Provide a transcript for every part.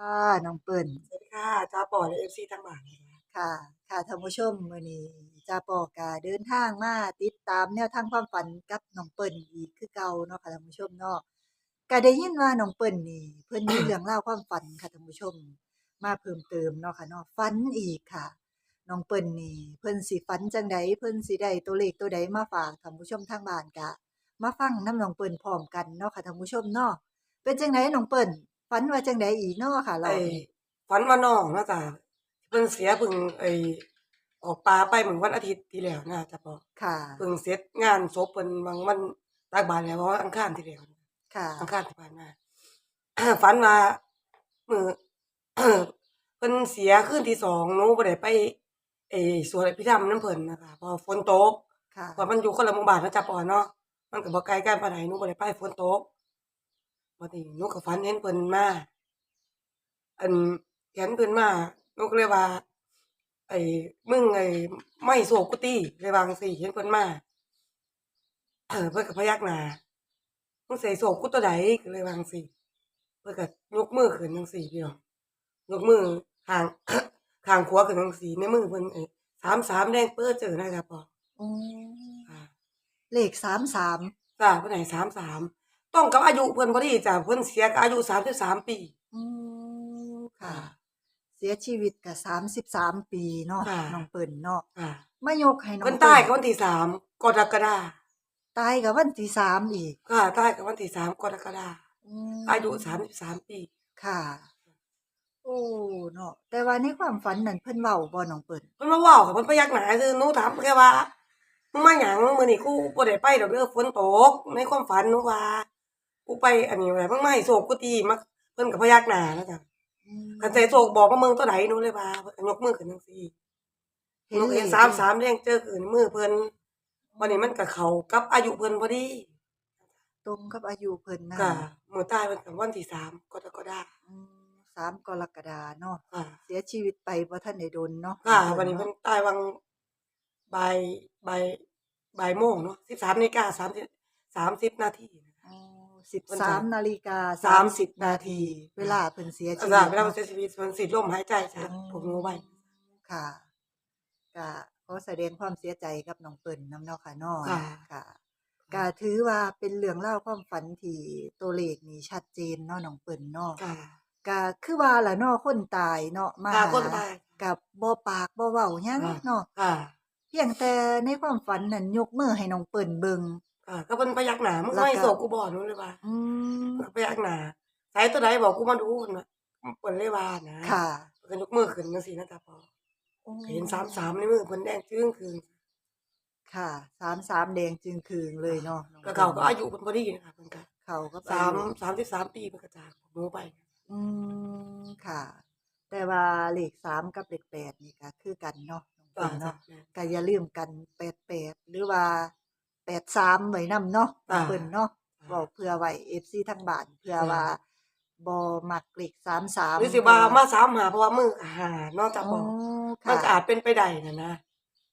ค่ะน้องเปิ้ลสวัสดีค่ะจ้าปอและเอฟซีทั้งบ้านนะคะค่ะ ค่ะท่านผู้ชมมื้อนี้จ้าปอกาเดินทางมาติดตามแนวทางความฝันกับน้องเปิ้ลอีกคือเก่าเนาะค่ะท่านผู้ชมเนาะก็ได้ยินว่าน้องเปิ้ลนี่เพิ่นมีเรื่องเล่าวความฝันค่ะท่านผู้ชม มาเพิ่มเติมเนาะค่ะเนาะฝันอีกค่ะน้องเปิ้ลนี่เพิ่นสิฝันจังใดเพิ่นสิได้ตัวเลขตัวใดมาฝากท่านผู้ชมทางบ้านกะ มาฟังนํน้องเปิ้ลพร้อมกันเนาะค่ะท่านผู้ชมเนาะเป็นจังไดน้องเปิ้ล ฝันว่าจังใดอีกเนาะค่ะเราไอ้ฝันว่าน้องเนาะจ้ะเพิ่งเสียเพิ่งไอ้ออกปลาไปเหมือนวันอาทิตย์ที่แล้วนะจ้าปอค่ะเพิ่งเสร็จงานศพเพิ่นบางวันตักบาตรแล้วเพราะว่าอังคารที่แล้วค่ะอังคารที่ผ่านมา ฝันว่ามือ เพิ่นเสียคืนที่สองหนูบ่ได้ไปไอ้สวดอภิธรรมน้ำเพิ่นนะคะเพอฝนตกค่ะ เพราะมันอยู่คนละหมู่บ้านเนาะจ้าปอเนาะมันก็บ่ไกลกันปานใดหนูบ่ได้ไปฝนตก บัดนี้หนูก็ฝันเห็นเพิ่นมาอันเห็นเพิ่นมาหนูก็เลยว่า ไอ้มึงไอ้ไม่โศกกุฏิเลยวาจั่งซี้เห็นเพิ่นมาเออเพิ่นก็พยักหน้ามึงใส่โศกกูตัวใดก็เลยวาจั่งซี้เพิ่นก็ยกมือขึ้นจังซี่พี่น้องยกมือข้างข้างขวาขึ้นจังซี่ในมือเพิ่นไอ้33แดงเปื้อเจอนะครับพ่ออืมอ่าเลขสามสามจ้าเพิ่นให้33 ต้องกับอายุเพิ่นพอดีจ้ะเพิ่นเสียก็อายุ33ปีอืมค่ะ เสียชีวิตกับสามสิบสามปีเนาะค่ะ น้องเปิ่นเนาะค่ะมายกให้น้องเพิ่นเปิ้ตายลก็วันที่3กรกฎาคมตายกับวันที่สามอีกค่ะตายก็วันที่3กรกฎาคมมอายุ33ปี ค่ะ โอ้เนาะแต่ว่าในความฝันนั่นเพิ่นเว้าบ่น้องเปิ่นเพิ่นมาเว้าค่ะเพิ่นพยักหน้าซื่อหนูถามแค่ว่ามึงมาหยังมื้อนี้กูบ่ได้ไปดอกเด้อฝนตกในความฝันหนูว่า กูไปอันนี้แหละมึงมาให้โศกกูตีมาเพิ่นก็พยักหน้าแล้วจ้ะอืมคันใจโศกบอกว่ามึงตัวไหนหนูเลยว่าเพิ่นก็ยกมือขึ้นจังซี่เห็หนนูเลเห็ขน33แดงเจอขึ้นมือเพิ่นวันนี้มันก็เข้ากับอายุเพิ่นพอดีตรงกับอายุเพิ่นนะก็มื้อตายเพิ่นก็วันที่3กรกฎาคมอืมสามกรกฎาเนาะค่ะเสียชีวิตไปบ่ทันได้โดนเนาะค่ะองวันนี้เาะเพิ่นตายวังบ่ายบ่ายบ่ายโมงเนาะ13นาฬิกา30 30นาทีอ๋อสิบวันสา จัมนทร์นาฬิกาสามสิบนานาทีที เวลาเพิ่นเสียชีอาวิตจารย์เวลาเนาะเสียชีวิตมันสิลมหายใจจ้ะผมรู้ไว้ค่ะก็ขอแสดงความเสียใจกับน้องเปิ้ลน้ำเนาะค่ะเน้อค่ะค่ะก็ถือว่าเป็นเรื่องเล่าวความฝันที่ตัวเลขนี่ชัดเจนเนาะน้องเปิ้ลเนาะค่ะก็คือว่าล่ะเนาะคนตายเนาะมาค่ะหาคนตายกับบ่ปากบ่เว้าหยังค่ะเนาะค่ะเพียงแต่ในความฝันนั่นยกมือให้น้องเปิ้ลเบิ่ง ค่ะก็เพิ่นพยักหน้ามึงแล้วก็ไม่โศกกูบ่หนูเลยว่าอืมเพิ่นพยักหน้าสายตัวใดบอกกูมาดูเพิ่นว่าเพิ่นเลยว่านะค่ะเพิ่นก็ยกมือขึ้นจังซี่นะจ๊ะพอก็เห็น33ในมือเพิ่นแดงจึ้งคือค่ะสามสามแดงจึงคืงเลยเนาะน้องก็ปิ้ลเขาก็อายุเพิ่นพอดีนะคะเพิ่นก็เขาก็สามสามสิบสามปีเพิ่นก็จากผมรู้ไป อืมค่ะ แต่ว่าเลขสามกับเลขแปดนี่ก็คือกันเนาะน้องจ้ะเปิ้ลจ้ะเนาะก็อย่าลืมกันแปดแปดหรือว่า แปดสามไว้นำเนาะน้องจ้ะเปิ้ลเนาะบอกเพื่อไว้เอฟซีทั้งบ้านเพื่อจ้ะว่าบ่มักเลขสามสามหรือสิว่ามาสามหาเพราะว่ามือหาเนอกจากอ๋บออกค่ะมันก็อาจเป็นไปได้นะนะ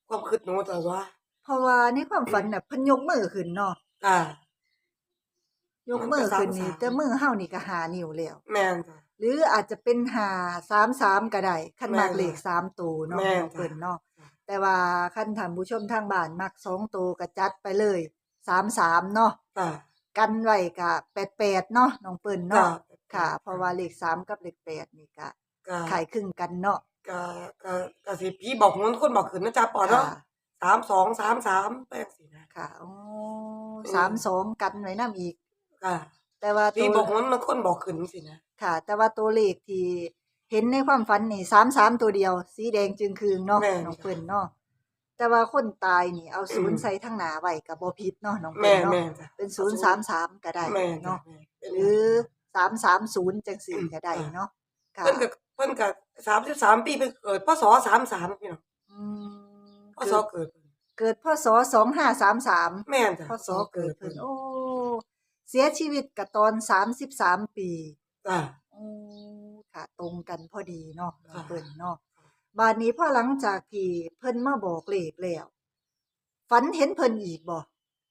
ความคิดหนูแต่ว่า เพราะว่าในความฝันน่ะเพิ่นยกมือขึ้นเนาะอ่า ยกมือขึ้นนี่มันก็สามสาม แต่มือเฮานี่ก็หานิ้วแล้ว แม่นจ้ะ หรืออาจจะเป็นหาสามสามก็ได้คันมักแม่นเลขสามตัวเนาะแม่นน้องเปิ้ลเนาะจ้ะ แต่ว่าคันท่านผู้ชมทางบ้านมักสองตัวก็จัดไปเลยสามสามเนาะจ้ะกันไว้ก็แปดแปดเนาะน้องเปิ้ลจ้ะเนาะค่ะ เพราะว่าเลขสามกับเลขแปดนี่ก็ก็ขายครึ่งกันเนาะก็ก็ก็สิพี่บอกมันคนบอกขึ้นนะจ๊ะปอเนาะค่ะสามสองสามสามแป้งสินะค่ะโอ้มสามสองกันไว้นํอีกค่ะแต่ว่าตัพี่วบอกมันมันคนบอกขึ้นสินะค่ะ แต่ว่าตัวเลขที่ เห็นในความฝันนี่สามสามตัวเดียว สีแดงจึงคืงเนาะแม่น น้องเปิ้ลเนาะแต่ว่าคนตายนี่เอาศูนย์ใส่ทั้งหน้าไว้ก็บ่ผิดเนาะน้องเปิ้แม่ลนเนาะแม่นจ้ะเป็นศูนย์สามสามก็ได้แม่นจ้ะเนาะแม่นเป็นหรือสามสามศูนย์จังสี่ก็ได้เนาะค่ะเพิ่นก็เพิ่นก็สามสิบสามปีเพิ่นเกิดพศสามสามพี่น้องอืมพศเกิด เกิดเกิดพศสองห้าสามสามแม่นจ้ะพศเกิดเพิ่นโอ้เสียชีวิตกับตอนสามสิบสามปี จ้ะโอ้ ค่ะตรงกันพอดีเนาะน้องค่ะเพิ่นเนาะบาดนี้พอหลังจากที่เพิ่นมาบอกเลขแล้วฝันเห็นเพิ่นอีกบ่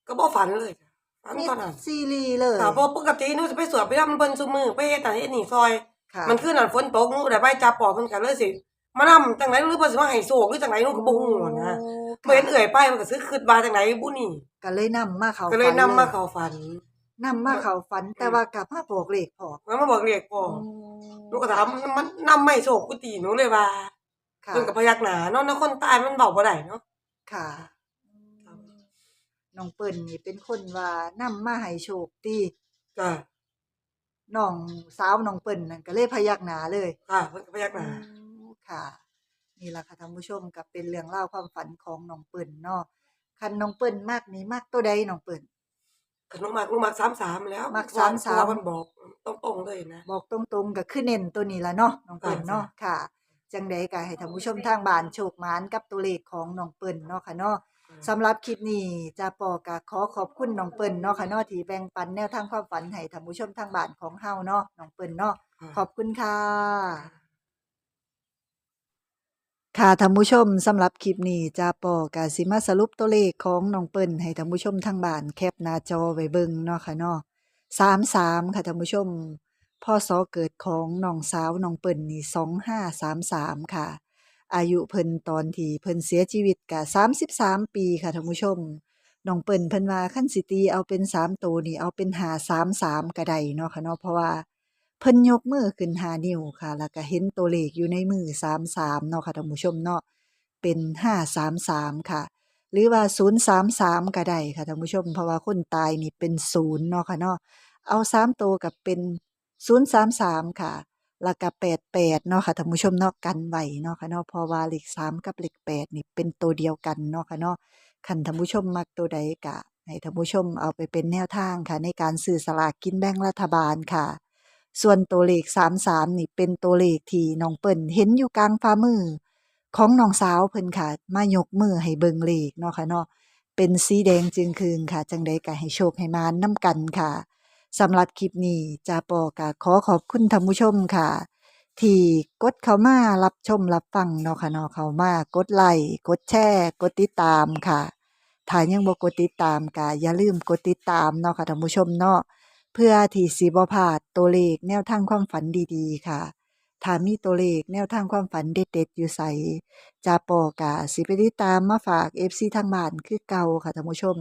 ก็บ่ฝันเลยจ้ะฝันมีตอนนั้นซีรีส์เลยค่ะเพราะปกติหนูจะไปสวดไปทำเพิ่นซุมือไปเฮ็ดนั่นเฮ็ดนี่ซอยค่ะมันคือนั่นฝนตกหนูได้ไปจับปอบเพิ่นก็เลยสิมานํจังไดหรือเพิ่นสิมาให้โชคหรือจังไดหนูก็บ่ฮู้นะโอ้บ่เห็นเอื้อยไปมันก็สิคิดว่าจังไดบุนี่ก็เลยนำมาเข้าก็เลยฝันำมาเข้าฝัน นำมาเข้าฝันแต่ว่ากลับมาบอกเลขพอแล้วมาบอกเรียกพ่อหนูก็ถามมันนำไม่โชคกุฏิหนูเลยว่าค่ะเพิ่นก็พยักหน้าเนาะแล้วคนตายมันเว้าบ่ได้เนาะค่ะครับน้องเปิ้นนี่เป็นคนว่านำมาให้โชคติจ้ะน้องสาวน้องเปิ้นนั่นก็เลยพยักหน้าเลยค่ะเพิ่นก็พยักหน้าค่ะนี่ล่ะค่ะท่านผู้ชมก็เป็นเรื่องเล่าวความฝันของน้องเปิ้นเนาะคันน้องเปิ้นมากนี่มักตัวใดน้องเปิ้น ขนมมักหนูมัก33แล้วมักเพระว่33เพระว่เพิ่นบอกตรงๆเลยนะ บอกตรงๆก็คือเน้นตัวนี้ล่ะเนาะน้องเปิ้นเนาะค่ะ จังใดก็ให้ท่านผู้ชมทางบ้านโชคหมานกับตัวเลขของน้องเปิ้นเนาะค่ะเนาะสำหรับคลิปนี้จะปอก็ขอขอบคุณน้องเปิ้นเนาะค่ะเนาะที่แบ่งปันแนวทางความฝันให้ท่านผู้ชมทางบ้านของเฮาเนาะน้องเปิ้นเนาะขอบคุณค่ะ ค่ะท่านผู้ชมสำหรับคลิปนี้จาปอกาสิมาสรุปตัวเลขของน้องเปิ้นให้ท่านผู้ชมทางบ้านแคปหน้าจอไว้เบิ่งเนาะค่ะเนาะ33ค่ะท่านผู้ชมพ่อสอเกิดของน้องสาวน้องเปิ้นนี่2533ค่ะ อายุเพิ่นตอนที่เพิ่นเสียชีวิตก็33ปีค่ะท่านผู้ชมน้องเปิ้นเพิ่นว่าคันสิตีเอาเป็น3ตัวนี่เอาเป็น533ก็ได้เนาะค่ะเนาะเพราะว่า เพิ่นยกมือขึ้น5นิ้วค่ะ แล้วก็เห็นตัวเลขอยู่ในมือ33เนาะค่ะท่านผู้ชมเนาะเป็น533ค่ะ หรือว่า033ก็ได้ค่ะท่านผู้ชม เพราะว่าคนตายนี่เป็น0เนาะค่ะเนาะเอา3ตัวกับเป็น033ค่ะแล้วก็88เนาะค่ะท่านผู้ชมเนาะกันไว้เนาะค่ะเนาะเพราะว่าเลข3กับเลข8นี่เป็นตัวเดียวกันเนาะค่ะเนาะคันท่านผู้ชมมักตัวใดก็ให้ท่านผู้ชมเอาไปเป็นแนวทางค่ะ ในการซื้อสลากกินแบ่งรัฐบาลค่ะ ส่วนตัวเลข33นี่เป็นตัวเลขที่น้องเปิ้นเห็นอยู่กลางฝ่ามือ ของน้องสาวเพิ่นค่ะ มายกมือให้เบิงเลขเนาะค่ะเนาะเป็นสีแดงจึงคืนค่ะ จังใดก็ให้โชคให้มานนํกันค่ะสำหรับคลิปนี้จาปอก็ขอขอบคุณท่านผู้ชมค่ะ ที่กดเข้ามารับชมรับฟังเนาะค่ะเนาะเข้ามากดไลค์กดแชร์กดติดตามค่ะถ้ายังบ่กดติดตามก็อย่าลืมกดติดตามเนาะค่ะท่านผู้ชมเนาะ เพื่อที่สิบ่พลาดตัวเลขแนวทางความฝันดีๆ ค่ะถ้ามีตัวเลขแนวทางความฝันเด็ดๆ อยู่ไสจาปอกะสิไปติดตามมาฝาก FC ทางบ้านคือเก่าค่ะท่านผู้ชม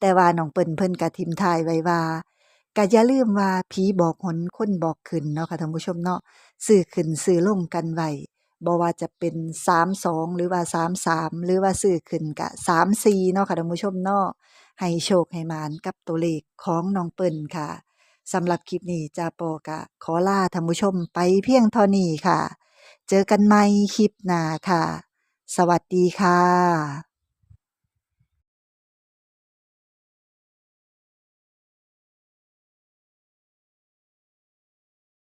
แต่ว่าน้องเปิ้นเพิ่นกะทิมทายไว้ว่าก็อย่าลืมว่าผีบอกหนคนบอกขึ้นเนาะค่ะท่านผู้ชมเนาะซื้อขึ้นซื้อลงกันไว้บ่ว่าจะเป็น32หรือว่า33หรือว่าซื้อขึ้นกะ34เนาะค่ะท่านผู้ชมเนาะ ให้โชคให้หมานกับตัวเลขของน้องเปิ้นค่ะสำหรับคลิปนี้จาโปกะ ขอลาท่านผู้ชมไปเพียงเท่านี้ค่ะ เจอกันใหม่คลิปหน้าค่ะ สวัสดีค่ะ